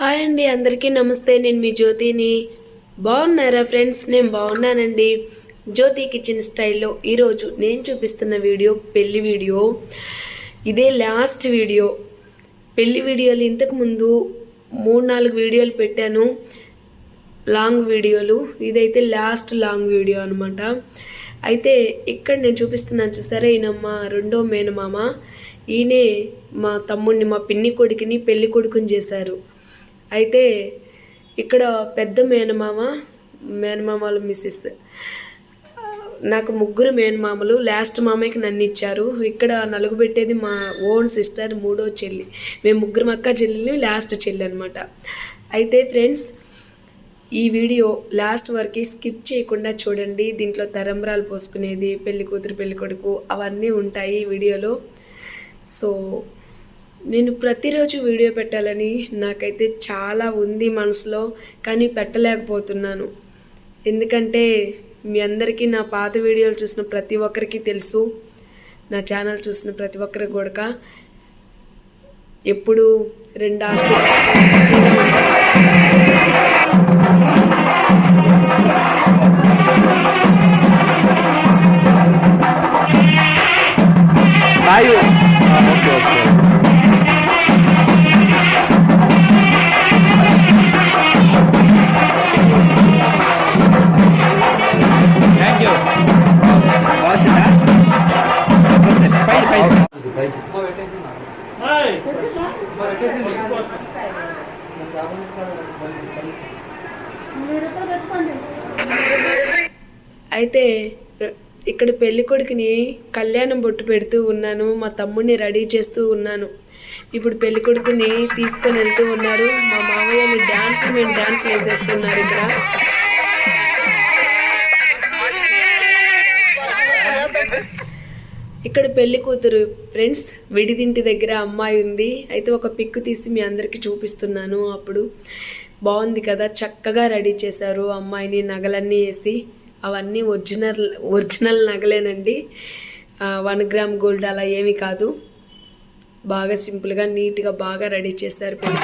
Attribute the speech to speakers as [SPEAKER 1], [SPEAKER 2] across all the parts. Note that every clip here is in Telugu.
[SPEAKER 1] హాయ్ అండి అందరికీ నమస్తే. నేను మీ జ్యోతిని. బాగున్నారా ఫ్రెండ్స్? నేను బాగున్నానండి. జ్యోతి కిచెన్ స్టైల్లో ఈరోజు నేను చూపిస్తున్న వీడియో పెళ్ళి వీడియో. ఇదే లాస్ట్ వీడియో. పెళ్ళి వీడియోలు ఇంతకుముందు మూడు నాలుగు వీడియోలు పెట్టాను. లాంగ్ వీడియోలు. ఇదైతే లాస్ట్ లాంగ్ వీడియో అనమాట అయితే ఇక్కడ నేను చూపిస్తున్నాను చూసారా ఈయనమ్మ రెండో మేనమామ. ఈయనే మా తమ్ముడిని మా పిన్ని కొడుకుని పెళ్ళి కొడుకుని చేశారు. అయితే ఇక్కడ పెద్ద మేనమామ మేనమామల మిస్సెస్ నాకు ముగ్గురు మేనమామలు లాస్ట్ మామయ్యకి నన్ను ఇచ్చారు. ఇక్కడ నలుగు పెట్టేది మా ఓన్ సిస్టర్ మూడో చెల్లి. మేము ముగ్గురు అక్క చెల్లెలు లాస్ట్ చెల్లి అనమాట అయితే ఫ్రెండ్స్ ఈ వీడియో లాస్ట్ వరకు స్కిప్ చేయకుండా చూడండి. దీంట్లో తరంబరాలు పోసుకునేది పెళ్ళి కూతురు పెళ్ళి కొడుకు అవన్నీ ఉంటాయి ఈ వీడియోలో. సో నేను ప్రతిరోజు వీడియో పెట్టాలని నాకైతే చాలా ఉంది మనసులో కానీ పెట్టలేకపోతున్నాను. ఎందుకంటే మీ అందరికీ నా పాత వీడియోలు చూసిన ప్రతి ఒక్కరికి తెలుసు. నా ఛానల్ చూసిన ప్రతి ఒక్కరికి కూడా ఎప్పుడు రెండు హాస్పిటల్
[SPEAKER 2] వాయు Ah, okay, okay.
[SPEAKER 1] అయితే ఇక్కడ పెళ్ళి కొడుకుని కళ్యాణం బొట్టు పెడుతూ ఉన్నాను మా తమ్ముడిని రెడీ చేస్తూ ఉన్నాను. ఇప్పుడు పెళ్ళి కొడుకుని తీసుకొని వెళ్తూ ఉన్నారు. మా మామయ్యని డ్యాన్స్ మేము డ్యాన్స్ వేసేస్తున్నారు ఇక్కడ. ఇక్కడ పెళ్ళి కూతురు ఫ్రెండ్స్ విడిదింటి దగ్గర అమ్మాయి ఉంది. అయితే ఒక పిక్ తీసి మీ అందరికీ చూపిస్తున్నాను అప్పుడు. బాగుంది కదా చక్కగా రెడీ చేశారు అమ్మాయిని నగలన్నీ వేసి. అవన్నీ ఒరిజినల్ ఒరిజినల్ నగలేనండి. వన్ గ్రామ్ గోల్డ్ అలా ఏమీ కాదు. బాగా సింపుల్గా నీట్గా బాగా రెడీ చేశారు పెళ్ళి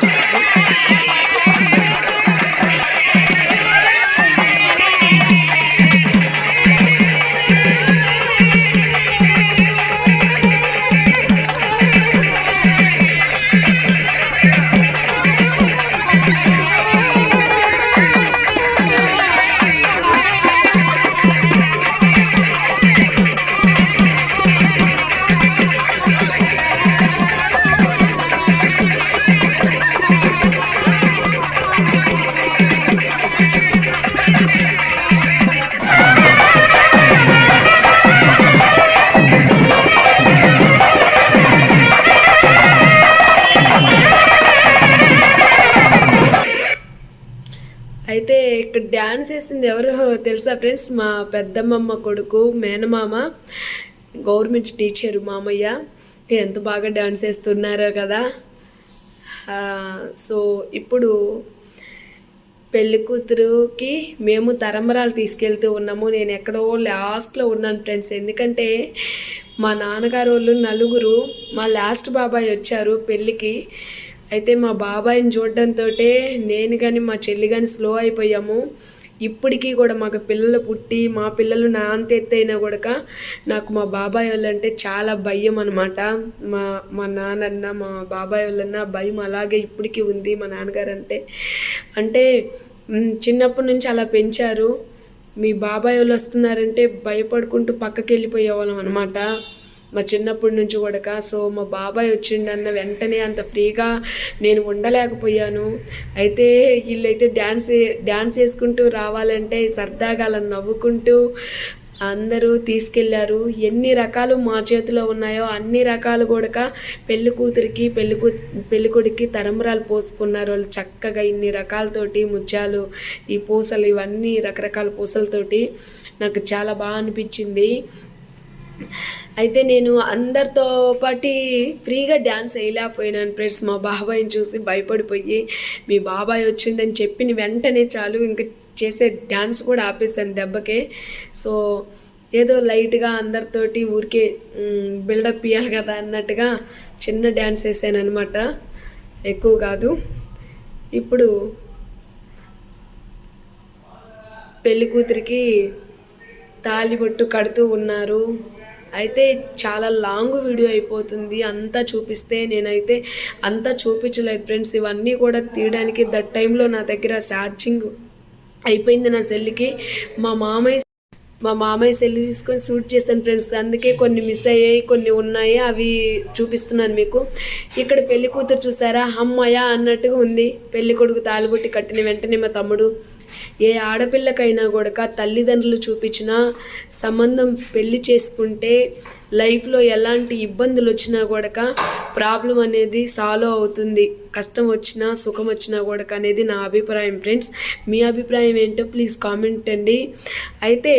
[SPEAKER 1] డ్యాన్స్ ఎవరు తెలుసా ఫ్రెండ్స్ మా పెద్దమ్మమ్మ కొడుకు మేనమామ గవర్నమెంట్ టీచరు మామయ్య. ఎంత బాగా డ్యాన్స్ వేస్తున్నారో కదా. సో ఇప్పుడు పెళ్ళి కూతురుకి మేము తరంబరాలు తీసుకెళ్తూ ఉన్నాము. నేను ఎక్కడో లాస్ట్లో ఉన్నాను ఫ్రెండ్స్ ఎందుకంటే మా నాన్నగారు వాళ్ళు నలుగురు మా లాస్ట్ బాబాయ్ వచ్చారు పెళ్ళికి అయితే మా బాబాయ్ని చూడడంతో నేను కానీ మా చెల్లి కానీ స్లో అయిపోయాము. ఇప్పటికీ కూడా మాకు పిల్లలు పుట్టి మా పిల్లలు నా అంత ఎత్తైనా కూడా నాకు మా బాబాయ్ వాళ్ళంటే చాలా భయం అనమాట మా మా నాన్నన్న మా బాబాయ్ వాళ్ళన్న భయం అలాగే ఇప్పటికీ ఉంది మా నాన్నగారు అంటే అంటే చిన్నప్పటి నుంచి అలా పెంచారు. మీ బాబాయ్ వాళ్ళు వస్తున్నారంటే భయపడుకుంటూ పక్కకి వెళ్ళిపోయేవాళ్ళం అనమాట మా చిన్నప్పటి నుంచి కూడా సో మా బాబాయ్ వచ్చిండన్న వెంటనే అంత ఫ్రీగా నేను ఉండలేకపోయాను. అయితే వీళ్ళైతే డ్యాన్స్ డ్యాన్స్ వేసుకుంటూ రావాలంటే సరదాగా అలా నవ్వుకుంటూ అందరూ తీసుకెళ్ళారు. ఎన్ని రకాలు మా చేతిలో ఉన్నాయో అన్ని రకాలు కూడా పెళ్ళి కూతురికి పెళ్ళి కూ పెళ్ళి తరంబరాలు పోసుకున్నారు వాళ్ళు చక్కగా ఇన్ని రకాలతోటి ముత్యాలు ఈ పూసలు ఇవన్నీ రకరకాల పూసలతోటి. నాకు చాలా బాగా అనిపించింది. అయితే నేను అందరితో పాటి ఫ్రీగా డ్యాన్స్ వేయలేకపోయినాను ఫ్రెండ్స్. మా బాబాయ్ని చూసి భయపడిపోయి మీ బాబాయ్ వచ్చిండని చెప్పిన వెంటనే చాలు ఇంక చేసే డ్యాన్స్ కూడా ఆపేసాను దెబ్బకే. సో ఏదో లైట్గా అందరితోటి ఊరికే బిల్డప్ ఇవ్వాలి కదా అన్నట్టుగా చిన్న డ్యాన్స్ వేసాను అనమాట ఎక్కువ కాదు. ఇప్పుడు పెళ్ళి కూతురికి తాలిబొట్టు కడుతూ ఉన్నారు. అయితే చాలా లాంగ్ వీడియో అయిపోతుంది. అంతా చూపిస్తే నేనైతే అంతా చూపించలేదు ఫ్రెండ్స్. ఇవన్నీ కూడా తీయడానికి దట్ టైంలో నా దగ్గర ఛార్జింగ్ అయిపోయింది నా సెల్కి మా మామయ్య మా మామయ్య సెల్ తీసుకొని షూట్ చేశాను ఫ్రెండ్స్. అందుకే కొన్ని మిస్ అయ్యాయి కొన్ని ఉన్నాయి అవి చూపిస్తున్నాను మీకు. ఇక్కడ పెళ్ళి కూతురు చూసారా? అమ్మయ్య అన్నట్టుగా ఉంది. పెళ్ళి కొడుకు తాలిబొట్టి కట్టిన వెంటనే మా తమ్ముడు ఏ ఆడపిల్లకైనా కూడా తల్లిదండ్రులు చూపించిన సంబంధం పెళ్ళి చేసుకుంటే లైఫ్లో ఎలాంటి ఇబ్బందులు వచ్చినా కూడా ప్రాబ్లం అనేది సాల్వ్ అవుతుంది. కష్టం వచ్చినా సుఖం వచ్చినా కూడా అనేది నా అభిప్రాయం. ఫ్రెండ్స్ మీ అభిప్రాయం ఏంటో ప్లీజ్ కామెంట్ అండి. అయితే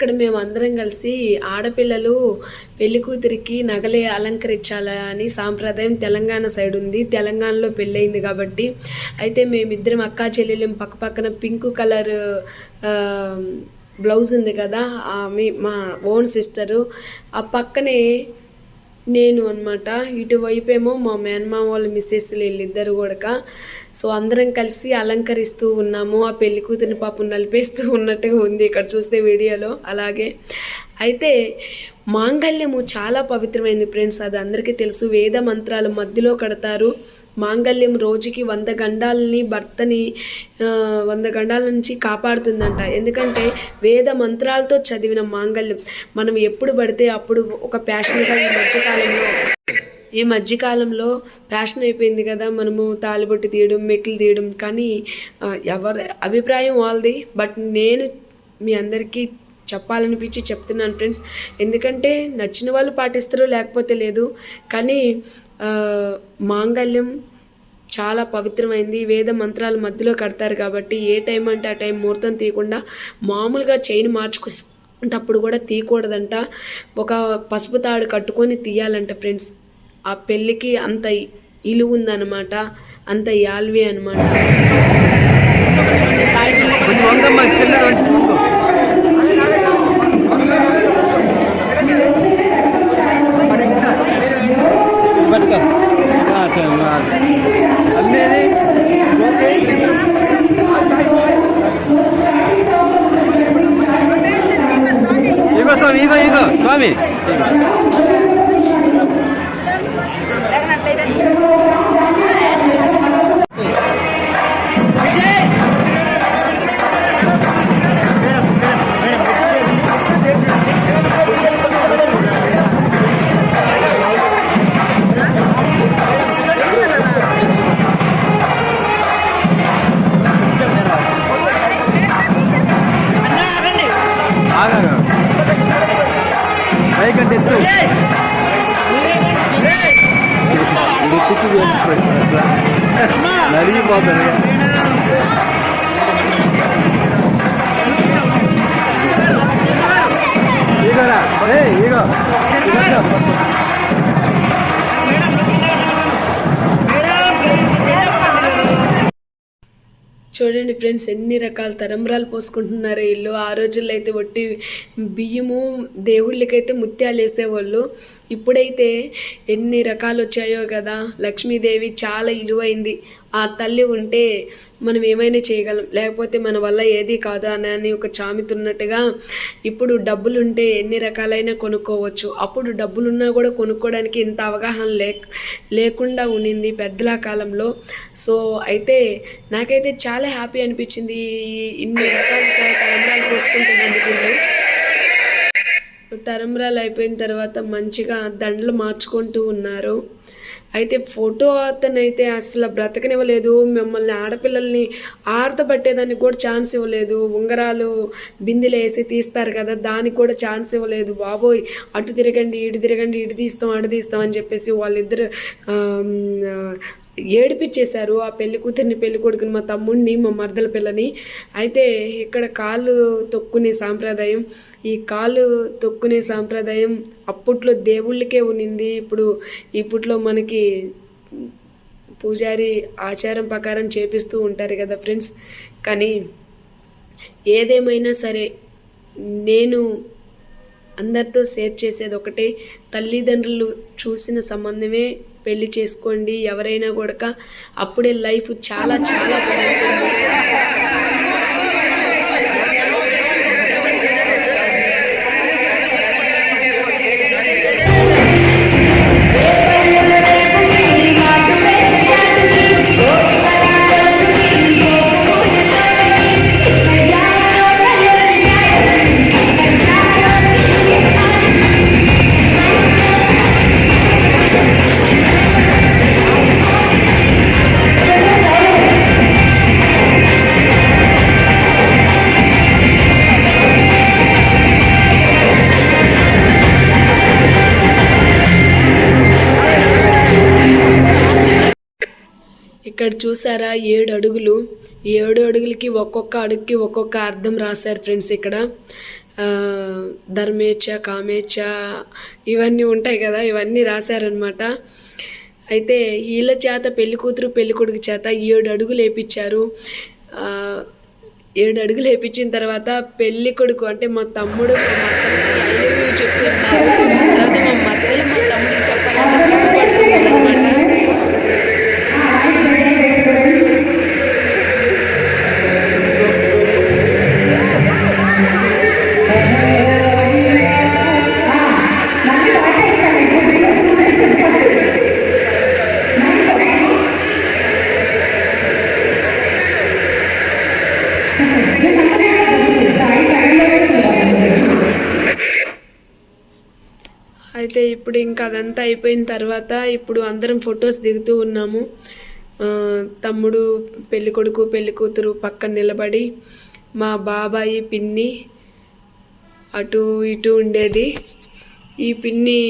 [SPEAKER 1] ఇక్కడ మేము అందరం కలిసి ఆడపిల్లలు పెళ్ళి కూతురికి నగలే అలంకరించాలని సాంప్రదాయం తెలంగాణ సైడ్ ఉంది. తెలంగాణలో పెళ్ళయింది కాబట్టి అయితే మేమిద్దరం అక్కా చెల్లెలం పక్క పక్కన పింక్ కలర్ బ్లౌజ్ ఉంది కదా మీ మా ఓన్ సిస్టరు. ఆ పక్కనే నేను అనమాట ఇటువైపేమో మా మేనమామ వాళ్ళ మిస్సెస్ వీళ్ళిద్దరు కూడా సో అందరం కలిసి అలంకరిస్తూ ఉన్నాము. ఆ పెళ్ళి కూతురిని పాపం నలిపేస్తూ ఉన్నట్టుగా ఉంది ఇక్కడ చూస్తే వీడియోలో. అలాగే అయితే మాంగళ్యము చాలా పవిత్రమైంది ఫ్రెండ్స్. అది అందరికీ తెలుసు. వేద మంత్రాలు మధ్యలో కడతారు. మాంగళ్యం రోజుకి వంద గండాలని భర్తని వంద గండాల నుంచి కాపాడుతుందంట. ఎందుకంటే వేద మంత్రాలతో చదివిన మాంగళ్యం. మనం ఎప్పుడు పడితే అప్పుడు ఒక ప్యాషన్గా ఈ మధ్యకాలంలో ఈ మధ్యకాలంలో ఫ్యాషన్ అయిపోయింది కదా. మనము తాలిబొట్టు తీయడం మెట్లు తీయడం. కానీ ఎవరి అభిప్రాయం వాళ్ళది. బట్ నేను మీ అందరికీ చెప్పాలనిపించి చెప్తున్నాను ఫ్రెండ్స్. ఎందుకంటే నచ్చిన వాళ్ళు పాటిస్తారు లేకపోతే లేదు కానీ మాంగళ్యం చాలా పవిత్రమైంది. వేద మంత్రాల మధ్యలో కడతారు కాబట్టి ఏ టైం అంటే ఆ టైం ముహూర్తం తీయకుండా మామూలుగా చైన్ మార్చుకునేటప్పుడు కూడా తీయకూడదంట. ఒక పసుపు తాడు కట్టుకొని తీయాలంట ఫ్రెండ్స్. ఆ పెళ్ళికి అంత ఇలువ ఉందన్నమాట. అంత యాల్వి అనమాట
[SPEAKER 2] స్వామి ఇగో ఇగో స్వామి. ఆగా நிறைய பார்த்தேன் ஈகோடா ஏய் ஈகோ
[SPEAKER 1] చూడండి ఫ్రెండ్స్ ఎన్ని రకాల తరంబరాలు పోసుకుంటున్నారో వీళ్ళు. ఆ రోజుల్లో అయితే ఒట్టి బియ్యము దేవుళ్ళకైతే ముత్యాలు వేసేవాళ్ళు. ఇప్పుడైతే ఎన్ని రకాలు వచ్చాయో కదా. లక్ష్మీదేవి చాలా ఇలువైంది. ఆ తల్లి ఉంటే మనం ఏమైనా చేయగలం లేకపోతే మన వల్ల ఏది కాదు అని ఒక చామితున్నట్టుగా ఇప్పుడు డబ్బులుంటే ఎన్ని రకాలైన కొనుక్కోవచ్చు. అప్పుడు డబ్బులున్నా కూడా కొనుక్కోవడానికి ఇంత అవగాహన లే లేకుండా ఉండింది పెద్దల కాలంలో. సో అయితే నాకైతే చాలా హ్యాపీ అనిపించింది ఇన్ని రకాల తలంబరాలు పోసుకుంటున్నందుకు వీళ్ళు. తరంబరాలు అయిపోయిన తర్వాత మంచిగా దండలు మార్చుకుంటూ ఉన్నారు. అయితే ఫోటో అతనైతే అసలు బ్రతకనివ్వలేదు. మిమ్మల్ని ఆడపిల్లల్ని ఆడత పట్టేదానికి కూడా ఛాన్స్ ఇవ్వలేదు. ఉంగరాలు బిందెలు వేసి తీస్తారు కదా దానికి కూడా ఛాన్స్ ఇవ్వలేదు. బాబోయ్ అటు తిరగండి ఇటు తిరగండి ఇటు తీస్తాం అటు తీస్తాం అని చెప్పేసి వాళ్ళిద్దరు ఏడిపించేశారు. ఆ పెళ్ళి కూతుర్ని పెళ్ళి కొడుకుని మా తమ్ముడిని మా మరదల పిల్లని. అయితే ఇక్కడ కాళ్ళు తొక్కునే సాంప్రదాయం ఈ కాళ్ళు తొక్కునే సాంప్రదాయం అప్పట్లో దేవుళ్ళకే ఉన్నింది ఇప్పుడు ఇప్పట్లో మనకి పూజారి ఆచారం ప్రకారం చేపిస్తూ ఉంటారు కదా ఫ్రెండ్స్. కానీ ఏదేమైనా సరే నేను అందరితో షేర్ చేసేది ఒకటే తల్లిదండ్రులు చూసిన సంబంధమే పెళ్ళి చేసుకోండి. ఎవరైనా కూడా అప్పుడే లైఫ్ చాలా చాలా బాగుంటుంది ఇక్కడ చూసారా ఏడు అడుగులు. ఏడు అడుగులకి ఒక్కొక్క అడుగుకి ఒక్కొక్క అర్థం రాశారు ఫ్రెండ్స్ ఇక్కడ. ధర్మేచ్ఛ కామేచ్ఛ ఇవన్నీ ఉంటాయి కదా ఇవన్నీ రాశారనమాట అయితే వీళ్ళ చేత పెళ్ళి కూతురు పెళ్ళి కొడుకు చేత ఏడు అడుగులు వేపించారు. ఏడు అడుగులు వేపించిన తర్వాత పెళ్ళి కొడుకు అంటే మా తమ్ముడు మా మత్తలకి ఐ లవ్ యూ చెప్తున్నారు. తర్వాత మా మత్తలు మా తమ్ముడికి చెప్పాలంటే సిగ్గుపడుతుంది అనమాట ఇప్పుడు ఇంకా అదంతా అయిపోయిన తర్వాత ఇప్పుడు అందరం ఫొటోస్ దిగుతూ ఉన్నాము. తమ్ముడు పెళ్ళి కొడుకు పెళ్ళి కూతురు పక్కన నిలబడి మా బాబాయి పిన్ని అటు ఇటు ఉండేది. ఈ పిన్ని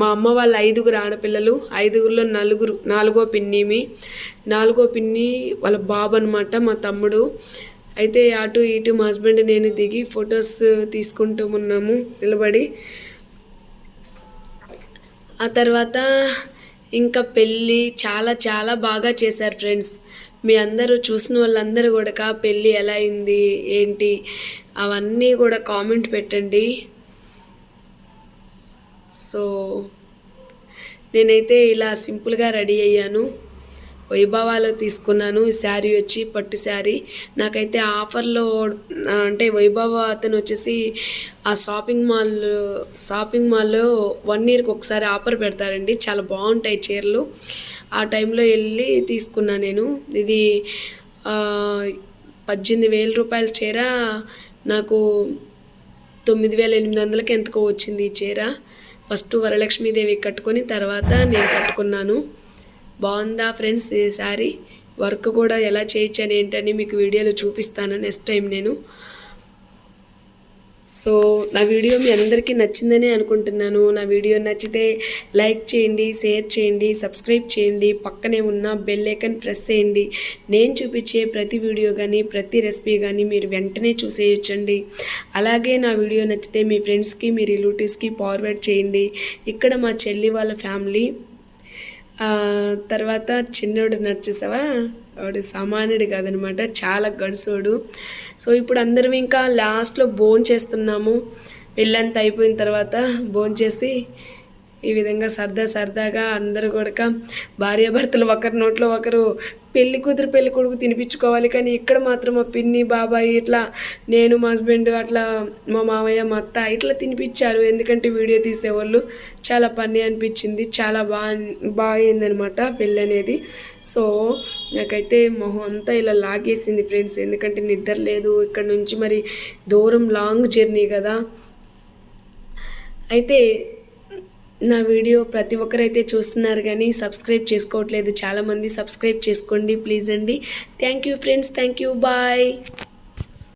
[SPEAKER 1] మా అమ్మ వాళ్ళ ఐదుగురు ఆడపిల్లలు ఐదుగురిలో నలుగురు నాలుగో పిన్నిమి. నాలుగో పిన్ని వాళ్ళ బాబు అనమాట మా తమ్ముడు. అయితే అటు ఇటు మా హస్బెండ్ నేను దిగి ఫొటోస్ తీసుకుంటూ ఉన్నాము నిలబడి. ఆ తర్వాత ఇంకా పెళ్ళి చాలా చాలా బాగా చేశారు ఫ్రెండ్స్. మీ అందరూ చూసిన వాళ్ళందరూ కూడా పెళ్ళి ఎలా అయింది ఏంటి అవన్నీ కూడా కామెంట్ పెట్టండి. సో నేనైతే ఇలా సింపుల్గా రెడీ అయ్యాను. వైభవాలో తీసుకున్నాను. ఈ శారీ వచ్చి పట్టు శారీ. నాకైతే ఆఫర్లో అంటే వైభవ అతను వచ్చేసి ఆ షాపింగ్ మాల్ షాపింగ్ మాల్లో వన్ ఇయర్కి ఒకసారి ఆఫర్ పెడతారండి. చాలా బాగుంటాయి చీరలు. ఆ టైంలో వెళ్ళి తీసుకున్నా నేను. ఇది పద్దెనిమిది వేల రూపాయల చీర. నాకు తొమ్మిది వేల ఎనిమిది వందలకి ఎంతకో వచ్చింది ఈ చీర. ఫస్ట్ వరలక్ష్మీదేవి కట్టుకొని తర్వాత నేను కట్టుకున్నాను. బాగుందా ఫ్రెండ్స్ ఈ శారీ? వర్క్ కూడా ఎలా చేయొచ్చని ఏంటని మీకు వీడియోలో చూపిస్తాను నెక్స్ట్ టైం నేను. సో నా వీడియో మీ అందరికీ నచ్చిందని అనుకుంటున్నాను. నా వీడియో నచ్చితే లైక్ చేయండి షేర్ చేయండి సబ్స్క్రైబ్ చేయండి. పక్కనే ఉన్న బెల్ ఐకన్ ప్రెస్ చేయండి. నేను చూపించే ప్రతి వీడియో కానీ ప్రతి రెసిపీ కానీ మీరు వెంటనే చూసేయొచ్చండి. అలాగే నా వీడియో నచ్చితే మీ ఫ్రెండ్స్కి మీ రిలేటివ్స్కి ఫార్వర్డ్ చేయండి. ఇక్కడ మా చెల్లి వాళ్ళ ఫ్యామిలీ తర్వాత చిన్నోడు నడిచేసావా? వాడు సామాన్యుడు కాదనమాట చాలా గడుసోడు. సో ఇప్పుడు అందరం ఇంకా లాస్ట్లో భోన్ చేస్తున్నాము. పెళ్ళంతా అయిపోయిన తర్వాత భోంచేసి చేసి ఈ విధంగా సరదా సరదాగా అందరూ కూడా భార్యాభర్తలు ఒకరి నోట్లో ఒకరు పెళ్ళి కూతురు పెళ్ళి కొడుకు తినిపించుకోవాలి. కానీ ఇక్కడ మాత్రం మా పిన్ని బాబాయ్ ఇట్లా నేను మా హస్బెండ్ అట్లా మా మామయ్య మా అత్త ఇట్లా తినిపించారు. ఎందుకంటే వీడియో తీసేవాళ్ళు చాలా పని అనిపించింది. చాలా బాగా బాగైందనమాట పెళ్ళి అనేది. సో నాకైతే మొహం అంతా ఇలా లాగేసింది ఫ్రెండ్స్. ఎందుకంటే నిద్ర లేదు. ఇక్కడ నుంచి మరి దూరం లాంగ్ జర్నీ కదా. అయితే నా వీడియో ప్రతి ఒక్కరైతే చూస్తున్నారు కానీ సబ్స్క్రైబ్ చేసుకోవట్లేదు. చాలామంది సబ్స్క్రైబ్ చేసుకోండి ప్లీజ్ అండి. Thank you friends thank you bye.